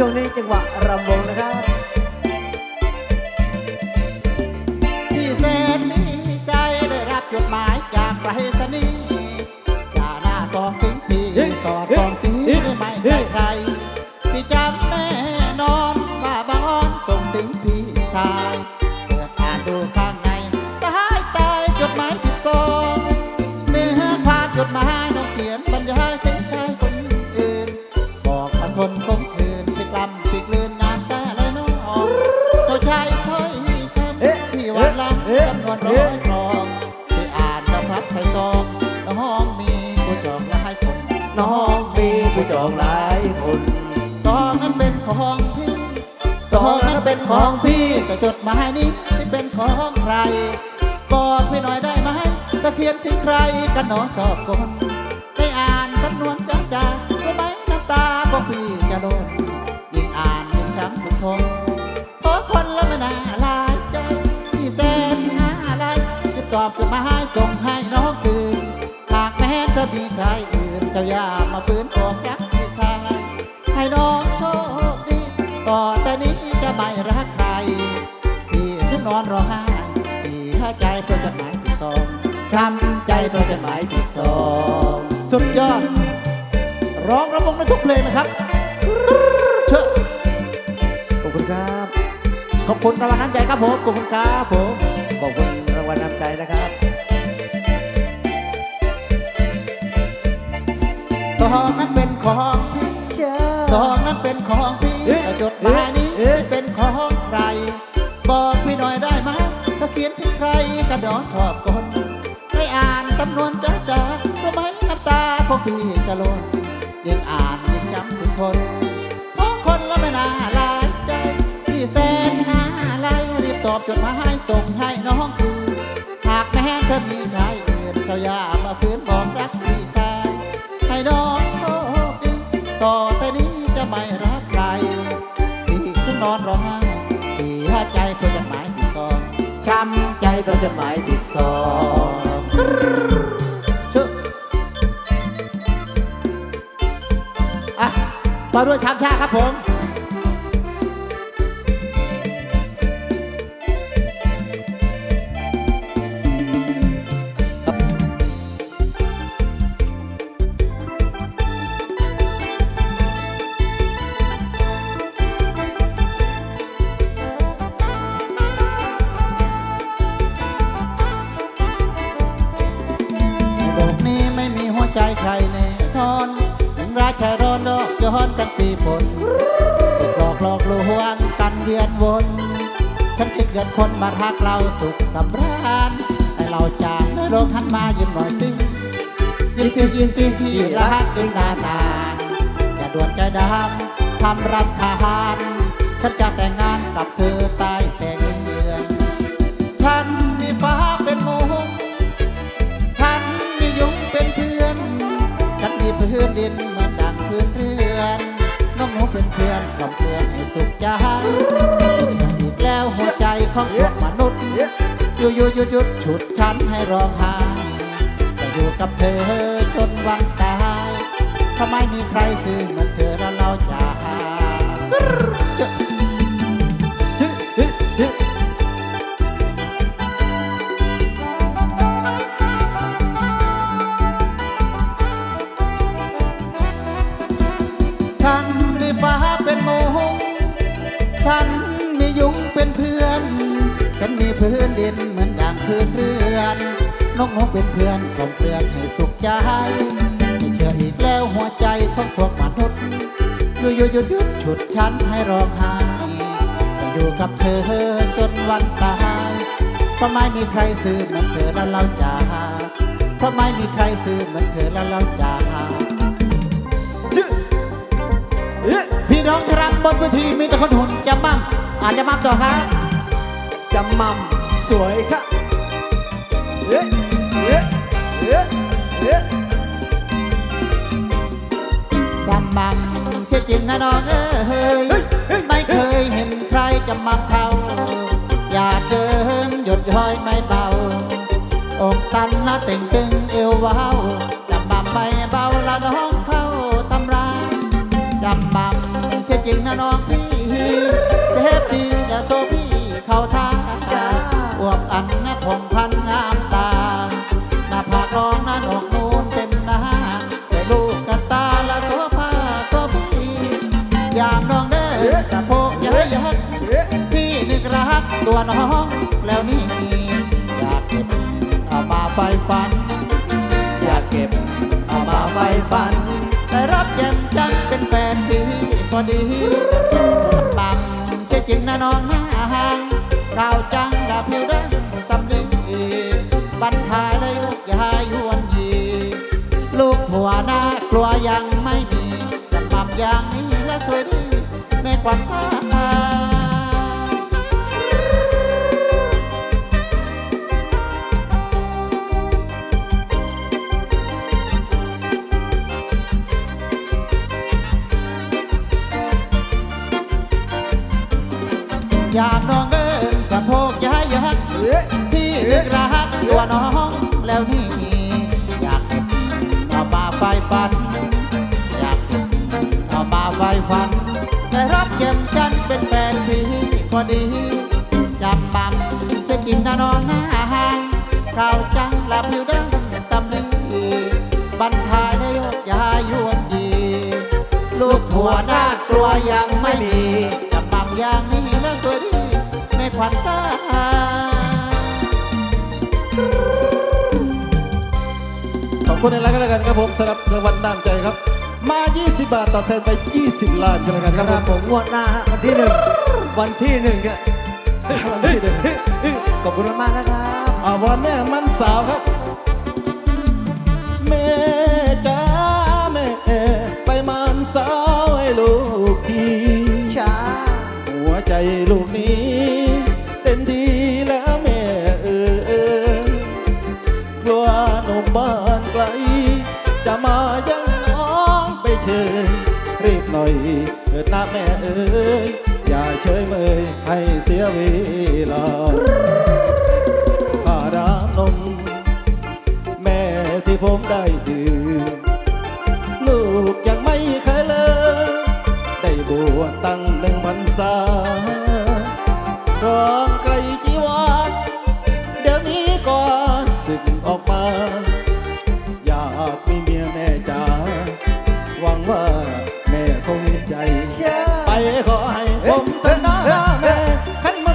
ช่วงนี้จังหวะรำวงนะครับที่แสนดีใจได้รับจดหมายจากไปรษณีย์อย่าหน้าซองถึงพี่สอดซองสีไม่ให้ใครพี่จำแน่นอนว่าบางอ้อนส่งถึงพี่ชายเปิดอ่านดูข้าง อเป็นของพี่แต่จดหมายนี้ที่เป็นของใคร บอกพี่หน่อยได้ไหมตะเขียนถึงใครกันหนอชอบคนได้อ่านสำนวนจ้าจ้ารู้ไหมน้ำตาของพี่จะล้นยิ่งอ่านยิ่งช้ำสุดทนเพราะคนละไม่น่าลายใจที่แสนหาอะไรจะตอบจดหมายส่งให้น้องคืนหากแม้เธอมีชายอื่นเจ้าอย่ามาฝืนอกรักพี่ชายให้น้อง ไม่รักใครพี่ถึงนอนร้องไห้เสียใจเพราะจดหมายผิดซองช้ำใจเพราะจดหมายผิดซองสุดยอด ร้องระบงในทุกเพลงนะครับเชอะขอบคุณครับ ขอบคุณรางวัลน้ำใจครับผม ขอบคุณครับผม ขอบคุณรางวัลน้ำใจนะครับซองนั้นเป็นของพี่เชิญซองนั้นเป็นของพี่เอ๊ะจดหมายนี้เป็น ของใคร บอกพี่หน่อยได้ไหมถ้าเขียนถึงใครกระดอชอบคนให้อ่านสำนวนจ้าจ้ารู้ไหมน้ำตาของพี่จะล้นยิ่งอ่านยิ่งจำสุดทนเพราะคนละไม่น่าลายใจที่แสนหาอะไรรีบตอบจดหมายส่งให้น้องคืนหากแม้เธอมีชายอื่นเขาอย่ามาฝืนบอกรักพี่ชาย ให้น้องโชคดีต่อไปนี้จะไม่รักใครที่ฉันนอนร้อง ห้เสียใจเพื่อจดหมายติดซองช้ำใจเพราจดหมายติดซองชึอะมาด้วยช้ำชาครับผม หัวใจใครแน่นอนถึงรักแค่รอนโลกย้อนกันปีฝนหลอกหลอกลวงกันเวียนวนฉันคิดเกินคนมารักเราสุขสำราญให้เราจากโลกหันมายิ้มหน่อยสิยิ้มสิยิ้มสิที่รักอีกนานานอย่าด่วนใจดำทำรำคาญฉันจะแต่งงานกับเธอ ร้องไห้จะอยู่กับเธอจนวันตายทำไมมีใครซื่อ อยู่อยู่หยุดหยุดฉุดฉันให้ร้องไห้อยู่กับเธอจนวันตายเพราะไม่มีใครซื้อเหมือนเธอแล้วเราจะหาเพราะไม่มีใครซื้อเหมือนเธอแล้วเราจะหาพี่น้องครับบนเวทีมีแต่คนหุ่นจะมั่มอาจจะมั่มต่อครับจำมั่มสวยครับเอ๊ะเอ๊ะเอ๊ะเอ๊ะจำมั่ม เชื่อจริงนะน้องเอ้ยไม่เคยเห็นใครจะมั่มเท่าอย่าเดิมหยดย้อยไม่เบาอกตันนะเต่งตึงเอวว้าวจำมั่มไม่เบาละน้องเข้าตำราจำมั่มเชื่อจจริงนะน้องพี่เจ็บดีจะโซพี่เข้าท่าอวบอันนะผมพัน กรักตัวน้องแล้วนี่อยากเก็บเอามาไฟฟัน อยากเก็บเอามาไฟฟัน แต่รับแจ่มจันเป็นแฟนพี่พอดีปังใช่จริงนะน้องนะห่างข่าวจังดาผิวแดงสำลีบันทายเลยลูกยายหวนยี ลูกผัวหน้ากลัวยังไม่มีจะปรับอย่างนี้และสวยดีแม่กวันตา ดีจำบังจะกินนะน้องหน้าห่างข่าวจังหลับอยู่ดังสำลีบันทายได้ยกยายวนยีลูกผัวหน้ากลัวยังไม่มีจำบังอย่างนี้แล้วสวยดีไม่ขวัญตาขอบคุณในไลน์กันแล้วกันครับผมสำหรับรางวัลน้ำใจครับ มา 20 บาทตอบแทนไป 20 ล้านกันแล้วกันครับผมงวดหน้าวันที่หนึ่ง วันที่หนึ่งอะวันที่หนึ่งขอบคุณมากๆนะครับอาวอนแม่มันสาวครับ แม่จ้าแม่ไปมันสาวให้ลูกทีช้าหัวใจลูกนี้ เต็มที่แล้วแม่เออเออกลัวหนุ่มบ้านไกล จะมายังน้องไปเชิญรีบหน่อยเถิดนะแม่เอ้ยอย่า เฉยเมยให้เสียเวลาข้าดานม แม่ที่ผมได้ดื่ม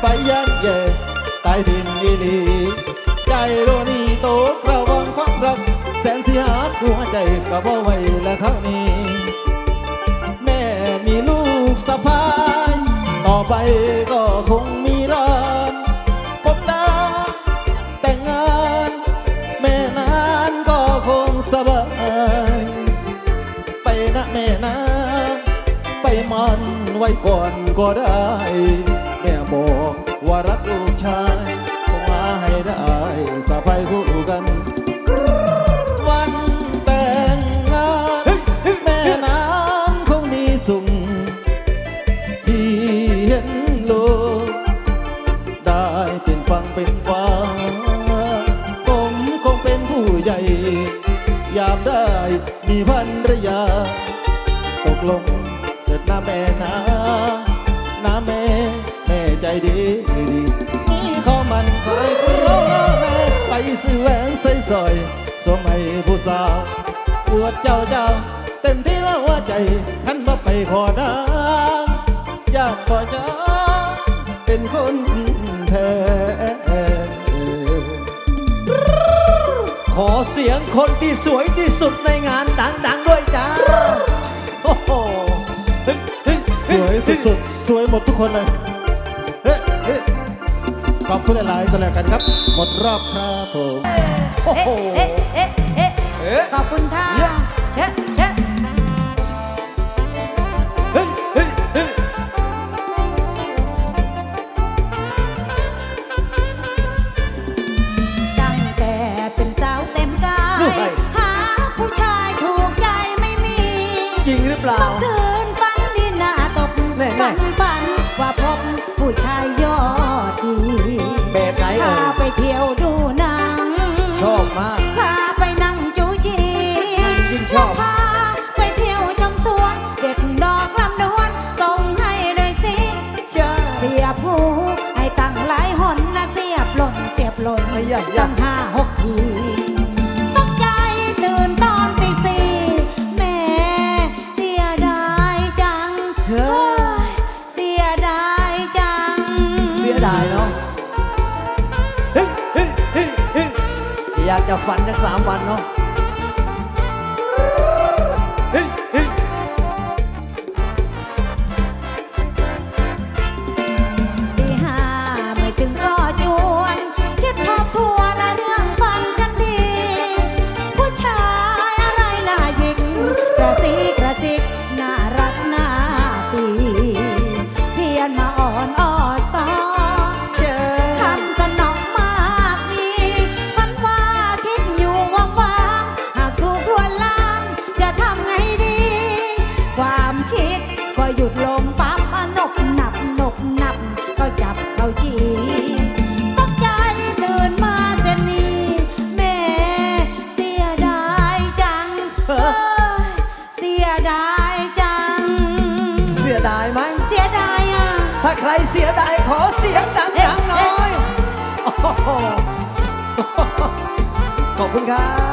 ไปยันเย่ตายดินอีหลีใจโรนีโตกระวังความรัก แสนสิหาหัวใจกับ่ไว้และครั้งนี้ แม่มีลูกสะพาย ต่อไปก็คงมี ไว้ก่อนก็ได้ แม่บอกว่ารักลูกชายคงมาให้ได้สะพายคู่กันวัน ซื้อแหวนใส่สร้อยสวมให้ผู้สาวปวดเจ้าเจ้า เต็มที่แล้วหัวใจขันมาไปขอนาอยากขอจ้าเป็นคนแท้ขอเสียงคนที่สวยที่สุดในงานดังๆด้วยจ้าโอ้โหสวยสุดๆสวยหมดทุกคนเลยเฮ้เฮ้ ขอบคุณหลายๆกันแล้วกันครับ หมดรอบครับผมโอ้โห เอ๊ะเอ๊ะเอ๊ะเอ๊ะ ขอบคุณค่ะเอ๊ะเชะเชะเฮ้ยเฮ้ยเฮ้ยตั้งแต่เป็นสาวเต็มกาย หาผู้ชายถูกใจไม่มี จริงหรือเปล่าเมื่อคืนฝันดีหน้าตบแน่ๆฝันฝันว่าพบผู้ชาย น้ออยากจะฝันสักสามวันเนาะ God.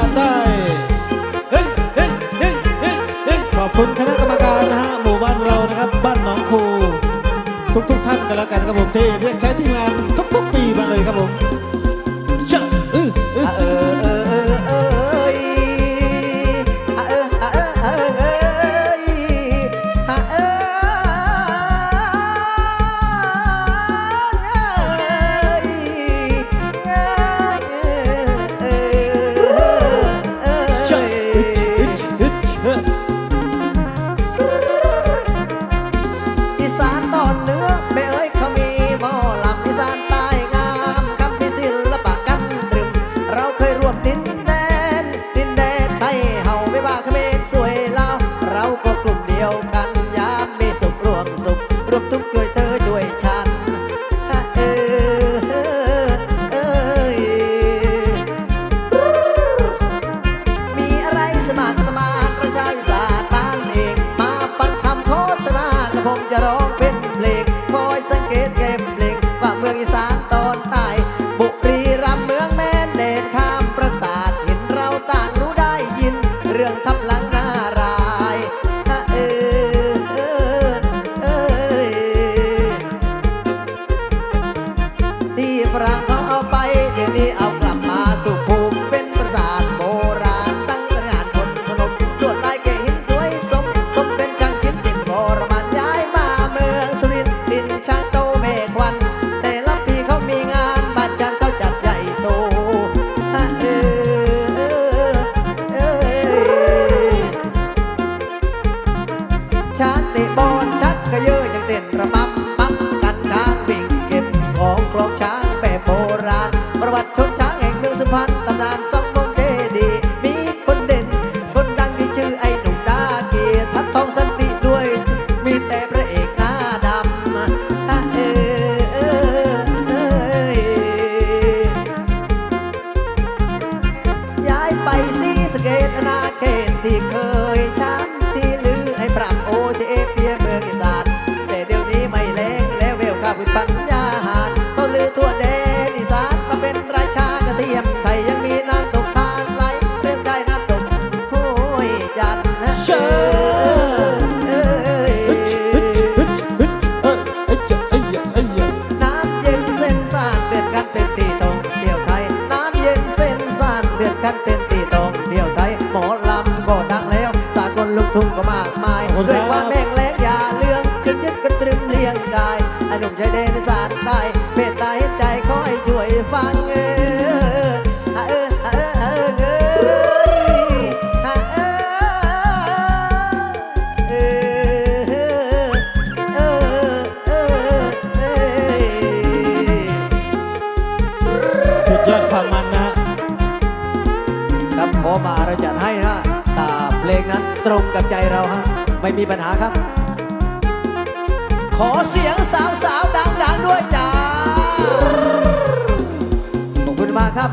านได้ขอบคุณคณะกรรมการนะฮะหมู่บ้านเรานะครับ บ้านน้องครูทุกทุกท่านกันแล้วกันครับผมที่เรียกใช้ ไม่มีปัญหาครับ ขอเสียงสาวๆดังๆด้วยจ้า ขอบคุณมากครับ